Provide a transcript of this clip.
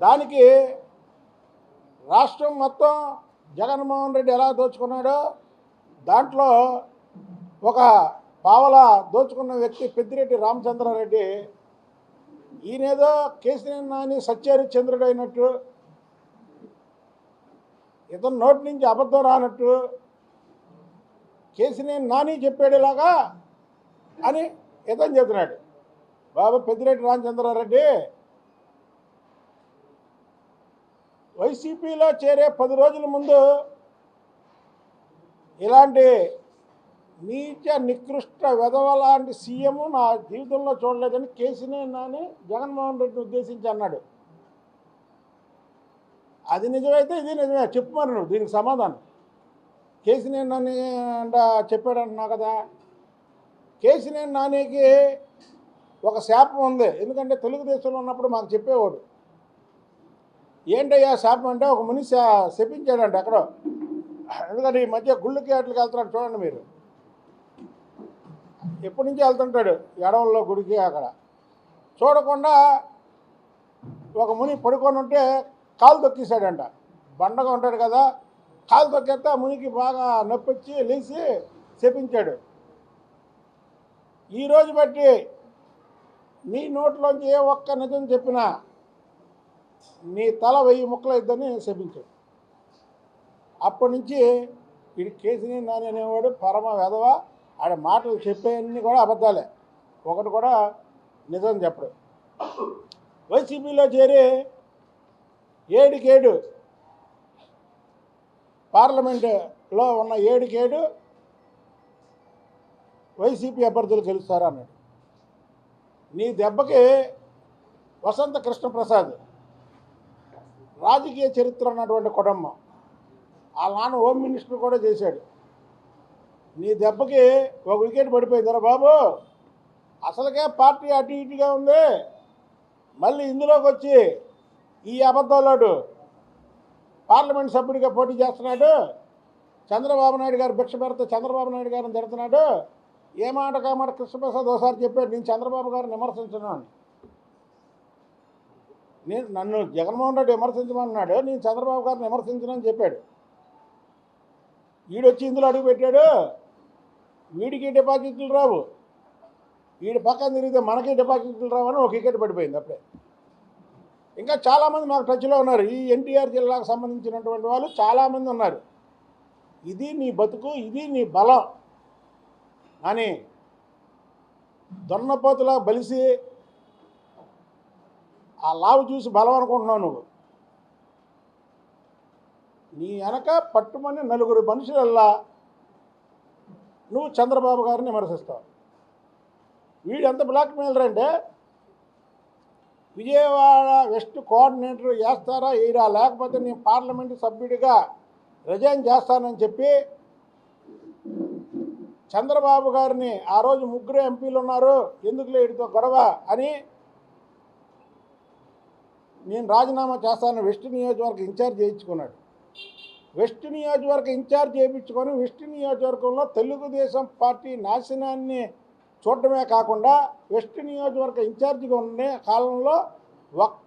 దానికి రాష్ట్రం మొత్తం జగన్మోహన్ రెడ్డి ఎలా దోచుకున్నాడో దాంట్లో ఒక పావల దోచుకున్న వ్యక్తి పెద్దిరెడ్డి రామచంద్రారెడ్డి ఈయనేదో కేసీఆర్ నాని సత్యహరిశ్చంద్రుడు అయినట్టు ఇతను నోటి నుంచి అబద్ధం రానట్టు కేసీఆర్ నాని చెప్పాడు ఇలాగా అని ఇతను చెబుతున్నాడు బాబు పెద్దిరెడ్డి రామచంద్రారెడ్డి వైసీపీలో చేరే పది రోజుల ముందు ఇలాంటి నీచ నికృష్ట వెధవ లాంటి సీఎం నా జీవితంలో చూడలేదని కేసీనే నాని జగన్మోహన్ రెడ్డిని ఉద్దేశించి అన్నాడు. అది నిజమైతే ఇది నిజమే. చెప్పు మరి నువ్వు దీనికి సమాధానం. కేసీనేని నాని అంట చెప్పాడు అంటున్నావు కదా. కేసీనేని నానికి ఒక శాపం ఉంది. ఎందుకంటే తెలుగుదేశంలో ఉన్నప్పుడు మాకు చెప్పేవాడు ఏంటయ్యా శాపం అంటే ఒక మనిషి శపించాడంట ఎక్కడో. ఎందుకంటే ఈ మధ్య గుళ్ళకి అట్లకి వెళ్తున్నాడు చూడండి మీరు. ఎప్పటి నుంచి వెళ్తుంటాడు? ఎడవల్లో గుడికి అక్కడ. చూడకుండా ఒక ముని పడుకొని ఉంటే కాలు తొక్కేశాడంట. బండగా ఉంటాడు కదా కాలు తొక్కేస్తే మునికి బాగా నొప్పి వచ్చి లేచి చెప్పించాడు ఈ రోజు బట్టి నీ నోట్లోంచి ఏ ఒక్క నిజం చెప్పినా నీ తల వెయ్యి ముక్కలైద్దని శపించాడు. అప్పటి నుంచి వీడి కేసీని నాని అనేవాడు పరమ వెధవ ఆడ మాటలు చెప్పేవన్నీ కూడా అబద్ధాలే. ఒకటి కూడా నిజం చెప్పడు. వైసీపీలో చేరి ఏడుకేడు పార్లమెంటులో ఉన్న ఏడుకేడు వైసీపీ అభ్యర్థులు గెలుస్తారు అన్నాడు. నీ దెబ్బకి వసంత కృష్ణప్రసాద్ రాజకీయ చరిత్ర ఉన్నటువంటి కుటుంబం. ఆ నాన్న హోమ్ మినిస్టర్ కూడా చేశాడు. నీ దెబ్బకి ఒక వికెట్ పడిపోయిందిరా బాబు. అసలుకే పార్టీ అటు ఇటుగా ఉంది. మళ్ళీ ఇందులోకి వచ్చి ఈ అబద్ధాలోడు పార్లమెంట్ సభ్యుడిగా పోటీ చేస్తున్నాడు. చంద్రబాబు నాయుడు గారు భిక్ష పెడితే చంద్రబాబు నాయుడు గారిని తిడుతున్నాడు. ఏ మాట కామాట కృష్ణప్రసాద్ ఒకసారి చెప్పాడు. నేను చంద్రబాబు గారిని విమర్శించున్నాను నేను నన్ను జగన్మోహన్ రెడ్డి విమర్శించమన్నాడు నేను చంద్రబాబు గారిని విమర్శించనని చెప్పాడు. వీడొచ్చి ఇందులో అడుగుపెట్టాడు వీడికి డిపాజిట్లు రావు? వీడి పక్కన తిరిగితే మనకి డిపాజిట్లు రావని ఒక వికెట్ పడిపోయింది అప్పుడే. ఇంకా చాలామంది మాకు టచ్లో ఉన్నారు. ఈ ఎన్టీఆర్ జిల్లాకు సంబంధించినటువంటి వాళ్ళు చాలామంది ఉన్నారు. ఇది నీ బతుకు ఇది నీ బలం. అని దొన్నపోతులా బలిసి ఆ లావు చూసి బలం అనుకుంటున్నావు నువ్వు. నీ వెనక పట్టుమని నలుగురు మనుషులల్లా నువ్వు చంద్రబాబు గారిని విమర్శిస్తావు. వీడు ఎంత బ్లాక్ మెయిలర్ అంటే విజయవాడ వెస్ట్ కోఆర్డినేటర్ వేస్తారా వేయరా లేకపోతే నేను పార్లమెంటు సభ్యుడిగా రిజైన్ చేస్తానని చెప్పి చంద్రబాబు గారిని ఆ రోజు ముగ్గురు ఎంపీలు ఉన్నారు ఎందుకు లేడితో గొడవ అని నేను రాజీనామా చేస్తాను వెస్ట్ నియోజకవర్గ ఇన్ఛార్జ్ చేయించుకున్నాడు. వెస్ట్ నియోజకవర్గ ఇన్ఛార్జ్ చేయించుకొని వెస్ట్ నియోజకవర్గంలో తెలుగుదేశం పార్టీ నాశనాన్ని చూడటమే కాకుండా వెస్ట్ నియోజకవర్గ ఇన్ఛార్జిగా ఉండే కాలంలో ఒక్క